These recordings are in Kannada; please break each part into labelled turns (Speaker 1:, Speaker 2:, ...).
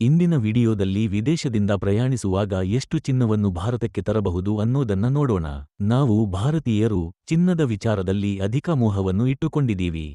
Speaker 1: ಇಂದಿನ ವಿಡಿಯೋದಲ್ಲಿ ವಿದೇಶದಿಂದ ಪ್ರಯಾಣಿಸುವಾಗ ಎಷ್ಟು ಚಿನ್ನವನ್ನು ಭಾರತಕ್ಕೆ ತರಬಹುದು ಅನ್ನೋದನ್ನ ನೋಡೋಣ. ನಾವು ಭಾರತೀಯರು ಚಿನ್ನದ ವಿಚಾರದಲ್ಲಿ ಅಧಿಕ ಮೋಹವನ್ನು ಇಟ್ಟುಕೊಂಡಿದ್ದೀವಿ.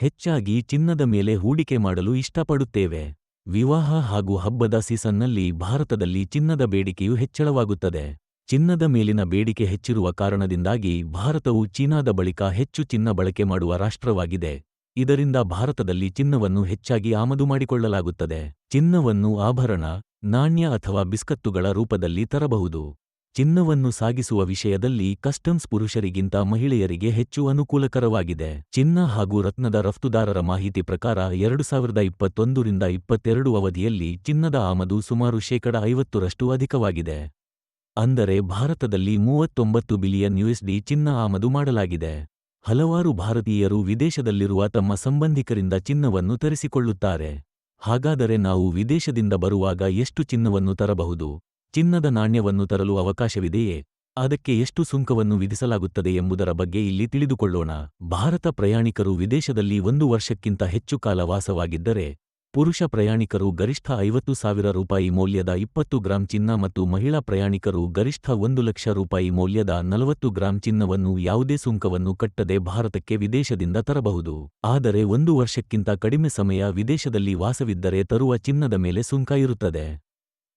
Speaker 1: ಹೆಚ್ಚಾಗಿ ಚಿನ್ನದ ಮೇಲೆ ಹೂಡಿಕೆ ಮಾಡಲು ಇಷ್ಟಪಡುತ್ತೇವೆ. ವಿವಾಹ ಹಾಗೂ ಹಬ್ಬದ ಸೀಸನ್ನಲ್ಲಿ ಭಾರತದಲ್ಲಿ ಚಿನ್ನದ ಬೇಡಿಕೆಯು ಹೆಚ್ಚಳವಾಗುತ್ತದೆ. ಚಿನ್ನದ ಮೇಲಿನ ಬೇಡಿಕೆ ಹೆಚ್ಚಿರುವ ಕಾರಣದಿಂದಾಗಿ ಭಾರತವು ಚೀನಾದ ಬಳಿಕ ಹೆಚ್ಚು ಚಿನ್ನ ಬಳಕೆ ಮಾಡುವ ರಾಷ್ಟ್ರವಾಗಿದೆ. ಇದರಿಂದ ಭಾರತದಲ್ಲಿ ಚಿನ್ನವನ್ನು ಹೆಚ್ಚಾಗಿ ಆಮದು ಮಾಡಿಕೊಳ್ಳಲಾಗುತ್ತದೆ. ಚಿನ್ನವನ್ನು ಆಭರಣ, ನಾಣ್ಯ ಅಥವಾ ಬಿಸ್ಕತ್ತುಗಳ ರೂಪದಲ್ಲಿ ತರಬಹುದು. ಚಿನ್ನವನ್ನು ಸಾಗಿಸುವ ವಿಷಯದಲ್ಲಿ ಕಸ್ಟಮ್ಸ್ ಪುರುಷರಿಗಿಂತ ಮಹಿಳೆಯರಿಗೆ ಹೆಚ್ಚು ಅನುಕೂಲಕರವಾಗಿದೆ. ಚಿನ್ನ ಹಾಗೂ ರತ್ನದ ರಫ್ತುದಾರರ ಮಾಹಿತಿ ಪ್ರಕಾರ ಎರಡು ಸಾವಿರದ ಇಪ್ಪತ್ತೊಂದರಿಂದ ಇಪ್ಪತ್ತೆರಡು ಅವಧಿಯಲ್ಲಿ ಚಿನ್ನದ ಆಮದು ಸುಮಾರು ಶೇಕಡ ಐವತ್ತರಷ್ಟು ಅಧಿಕವಾಗಿದೆ. ಅಂದರೆ ಭಾರತದಲ್ಲಿ ಮೂವತ್ತೊಂಬತ್ತು ಬಿಲಿಯನ್ ಯುಎಸ್ಡಿ ಚಿನ್ನ ಆಮದು ಮಾಡಲಾಗಿದೆ. ಹಲವಾರು ಭಾರತೀಯರು ವಿದೇಶದಲ್ಲಿರುವ ತಮ್ಮ ಸಂಬಂಧಿಕರಿಂದ ಚಿನ್ನವನ್ನು ತರಿಸಿಕೊಳ್ಳುತ್ತಾರೆ. ಹಾಗಾದರೆ ನಾವು ವಿದೇಶದಿಂದ ಬರುವಾಗ ಎಷ್ಟು ಚಿನ್ನವನ್ನು ತರಬಹುದು? ಚಿನ್ನದ ನಾಣ್ಯವನ್ನು ತರಲು ಅವಕಾಶವಿದೆಯೇ? ಅದಕ್ಕೆ ಎಷ್ಟು ಸುಂಕವನ್ನು ವಿಧಿಸಲಾಗುತ್ತದೆ ಎಂಬುದರ ಬಗ್ಗೆ ಇಲ್ಲಿ ತಿಳಿದುಕೊಳ್ಳೋಣ. ಭಾರತ ಪ್ರಯಾಣಿಕರು ವಿದೇಶದಲ್ಲಿ ಒಂದು ವರ್ಷಕ್ಕಿಂತ ಹೆಚ್ಚು ಕಾಲ ವಾಸವಾಗಿದ್ದರೆ ಪುರುಷ ಪ್ರಯಾಣಿಕರು ಗರಿಷ್ಠ ಐವತ್ತು ಸಾವಿರ ರೂಪಾಯಿ ಮೌಲ್ಯದ ಇಪ್ಪತ್ತು ಗ್ರಾಂ ಚಿನ್ನ ಮತ್ತು ಮಹಿಳಾ ಪ್ರಯಾಣಿಕರು ಗರಿಷ್ಠ ಒಂದು ಲಕ್ಷ ರೂಪಾಯಿ ಮೌಲ್ಯದ ನಲವತ್ತು ಗ್ರಾಂ ಚಿನ್ನವನ್ನು ಯಾವುದೇ ಸುಂಕವನ್ನು ಕಟ್ಟದೆ ಭಾರತಕ್ಕೆ ವಿದೇಶದಿಂದ ತರಬಹುದು. ಆದರೆ ಒಂದು ವರ್ಷಕ್ಕಿಂತ ಕಡಿಮೆ ಸಮಯ ವಿದೇಶದಲ್ಲಿ ವಾಸವಿದ್ದರೆ ತರುವ ಚಿನ್ನದ ಮೇಲೆ ಸುಂಕ ಇರುತ್ತದೆ.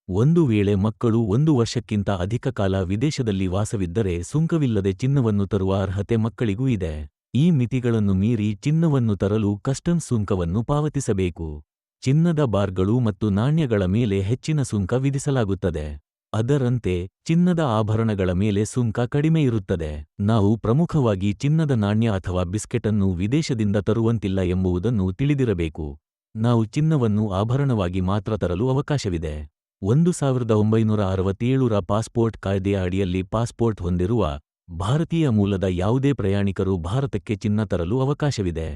Speaker 1: ಒಂದು ವೇಳೆ ಮಕ್ಕಳು ಒಂದು ವರ್ಷಕ್ಕಿಂತ ಅಧಿಕ ಕಾಲ ವಿದೇಶದಲ್ಲಿ ವಾಸವಿದ್ದರೆ ಸುಂಕವಿಲ್ಲದೆ ಚಿನ್ನವನ್ನು ತರುವ ಅರ್ಹತೆ ಮಕ್ಕಳಿಗೂ ಇದೆ. ಈ ಮಿತಿಗಳನ್ನು ಮೀರಿ ಚಿನ್ನವನ್ನು ತರಲು ಕಸ್ಟಮ್ಸ್ ಸುಂಕವನ್ನು ಪಾವತಿಸಬೇಕು. ಚಿನ್ನದ ಬಾರ್ಗಳು ಮತ್ತು ನಾಣ್ಯಗಳ ಮೇಲೆ ಹೆಚ್ಚಿನ ಸುಂಕ ವಿಧಿಸಲಾಗುತ್ತದೆ. ಅದರಂತೆ, ಚಿನ್ನದ ಆಭರಣಗಳ ಮೇಲೆ ಸುಂಕ ಕಡಿಮೆ ಇರುತ್ತದೆ. ನಾವು ಪ್ರಮುಖವಾಗಿ ಚಿನ್ನದ ನಾಣ್ಯ ಅಥವಾ ಬಿಸ್ಕೆಟ್ ಅನ್ನು ವಿದೇಶದಿಂದ ತರುವಂತಿಲ್ಲ ಎಂಬುದನ್ನು ತಿಳಿದಿರಬೇಕು. ನಾವು ಚಿನ್ನವನ್ನು ಆಭರಣವಾಗಿ ಮಾತ್ರ ತರಲು ಅವಕಾಶವಿದೆ. ಒಂದು ಸಾವಿರದ ಒಂಬೈನೂರ ಅರವತ್ತೇಳರ ಪಾಸ್ಪೋರ್ಟ್ ಕಾಯ್ದೆಯ ಅಡಿಯಲ್ಲಿ ಪಾಸ್ಪೋರ್ಟ್ ಹೊಂದಿರುವ ಭಾರತೀಯ ಮೂಲದ ಯಾವುದೇ ಪ್ರಯಾಣಿಕರು ಭಾರತಕ್ಕೆ ಚಿನ್ನ ತರಲು ಅವಕಾಶವಿದೆ.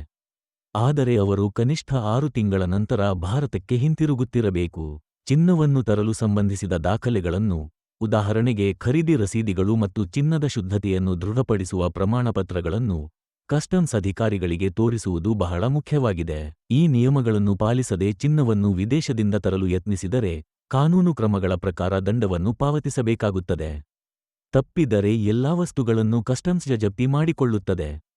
Speaker 1: ಆದರೆ ಅವರು ಕನಿಷ್ಠ ಆರು ತಿಂಗಳ ನಂತರ ಭಾರತಕ್ಕೆ ಹಿಂತಿರುಗುತ್ತಿರಬೇಕು. ಚಿನ್ನವನ್ನು ತರಲು ಸಂಬಂಧಿಸಿದ ದಾಖಲೆಗಳನ್ನು, ಉದಾಹರಣೆಗೆ ಖರೀದಿ ರಸೀದಿಗಳು ಮತ್ತು ಚಿನ್ನದ ಶುದ್ಧತೆಯನ್ನು ದೃಢಪಡಿಸುವ ಪ್ರಮಾಣಪತ್ರಗಳನ್ನು ಕಸ್ಟಮ್ಸ್ ಅಧಿಕಾರಿಗಳಿಗೆ ತೋರಿಸುವುದು ಬಹಳ ಮುಖ್ಯವಾಗಿದೆ. ಈ ನಿಯಮಗಳನ್ನು ಪಾಲಿಸದೆ ಚಿನ್ನವನ್ನು ವಿದೇಶದಿಂದ ತರಲು ಯತ್ನಿಸಿದರೆ ಕಾನೂನು ಕ್ರಮಗಳ ಪ್ರಕಾರ ದಂಡವನ್ನು ಪಾವತಿಸಬೇಕಾಗುತ್ತದೆ. ತಪ್ಪಿದರೆ ಎಲ್ಲಾ ವಸ್ತುಗಳನ್ನು ಕಸ್ಟಮ್ಸ್ ಜಪ್ತಿ ಮಾಡಿಕೊಳ್ಳುತ್ತದೆ.